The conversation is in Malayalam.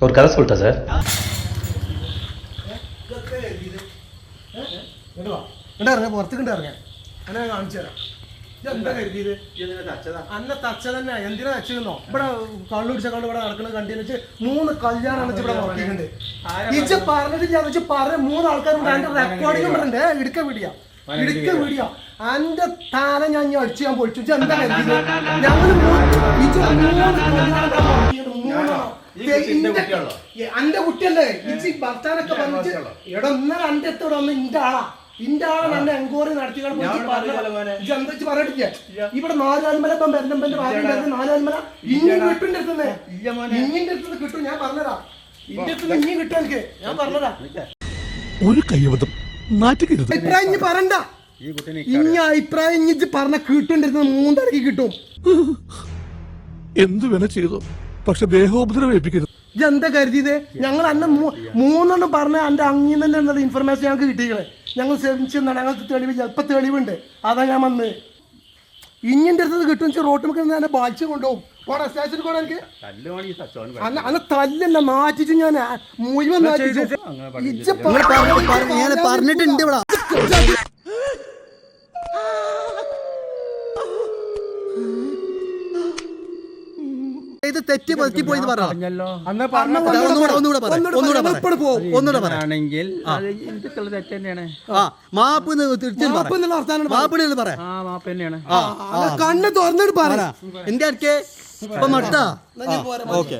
ஒரு கதை சொல்லிட்டா சார் ഇറങ്ങ പുറത്തേക്ക് ഇറങ്ങ എന്നെ ഞാൻ കാണിച്ചു തരാം ഇത് എന്താ കരുതിയത് അന്ന തച്ച തന്നെ എന്തിനാ തച്ചോ ഇവിടെ കള്ളു പിടിച്ച കള്ളു ഇവിടെ നടക്കുന്നത് കണ്ടെന്ന് വെച്ച് മൂന്ന് കല്യാണം വെച്ച് ഇവിടെ നോക്കിയിട്ടുണ്ട് ഇജ്ജ് പറഞ്ഞിട്ടില്ല വെച്ച് പറഞ്ഞ മൂന്ന് ആൾക്കാരുണ്ട് അതിന്റെ റെക്കോർഡിംഗ് ഉണ്ട് ഇടുക്ക വീഡിയോ ഇടുക്ക വീഡിയോ. അന്റെ താര ഞാൻ ഇനി അടിച്ചു ഞാൻ പൊളിച്ചു. എന്താ ഇവിടെ. അന്റെ കുട്ടിയല്ലേ? ഇച്ചി ഭർത്താനൊക്കെ പറഞ്ഞിട്ട് എടാ ഇന്നലെ അന്റെ അടുത്ത് ഇവിടെ വന്ന് ഇന്റെ ആളാ. ഇന്റെ ആളാണ് എന്നെ എൻക്വയറി നടത്തി എന്താ പറഞ്ഞിട്ടില്ല ഇവിടെ നാലാൽമല ഇപ്പം ഭാഗം വരുന്ന നാലാൽമല ഇഞ്ഞി വീട്ടിന്റെ അടുത്തുന്നേ ഇഞ്ഞിന്റെ അടുത്ത് കിട്ടും ഞാൻ പറഞ്ഞതാ. ഇന്റെ അടുത്ത് ഇഞ്ഞി കിട്ടും എനിക്ക്. ഞാൻ പറഞ്ഞതാ. ഒരു കയ്യബദ്ധം നാറ്റുകരുത്. അഭിപ്രായം ഇനി പറയണ്ട. ഇനി അഭിപ്രായം ഇനി ഇജ്ജ് പറഞ്ഞ കിട്ടുണ്ടിരുന്ന മൂന്നരക്ക് കിട്ടും. എന്തു വേണ ചെയ്തു? പക്ഷെ ദേഹോപദ്രവം ഏൽപ്പിക്കരുത്. ഇത് എന്താ കരുതിയത്? ഞങ്ങൾ അന്ന് മൂന്നെണ്ണം പറഞ്ഞ എന്റെ അങ്ങിൽ തന്നെ ഇൻഫർമേഷൻ ഞങ്ങൾക്ക് കിട്ടിയത് ഞങ്ങൾ ശ്രമിച്ചെന്നാണ് ഞങ്ങൾക്ക് തെളിവ് ചിലപ്പോൾ തെളിവുണ്ട്. അതാ ഞാൻ വന്ന്. ഇഞ്ഞിന്റെ അടുത്ത് കിട്ടും റോട്ട് റോട്ടിൽ നമുക്ക് എന്നെ ബാധിച്ചു കൊണ്ടുപോകും. പോടാ സ്റ്റേഷനിൽ കൂടെ എനിക്ക്. അല്ല അന്ന് തല്ലല്ല നാറ്റിച്ചു ഞാൻ മുഴുവൻ പറഞ്ഞിട്ടുണ്ട് ഇവിടെ. ഇത് തെറ്റ് പറ്റി പോയി പറഞ്ഞല്ലോ. ഒന്നുകൂടെ ഒന്നുകൂടെ പറ. ഒന്നുകൂടെ തെറ്റ് തന്നെയാണ്. ആ മാപ്പ് തിരിച്ചും പറ. മാപ്പ് ആ മാപ്പ് തന്നെയാണ്. ആ കണ്ണ് തുറന്നിട്ട് പറ. എന്റെ അടുക്കെ ഇപ്പൊ മട്ടാ ഓക്കെ.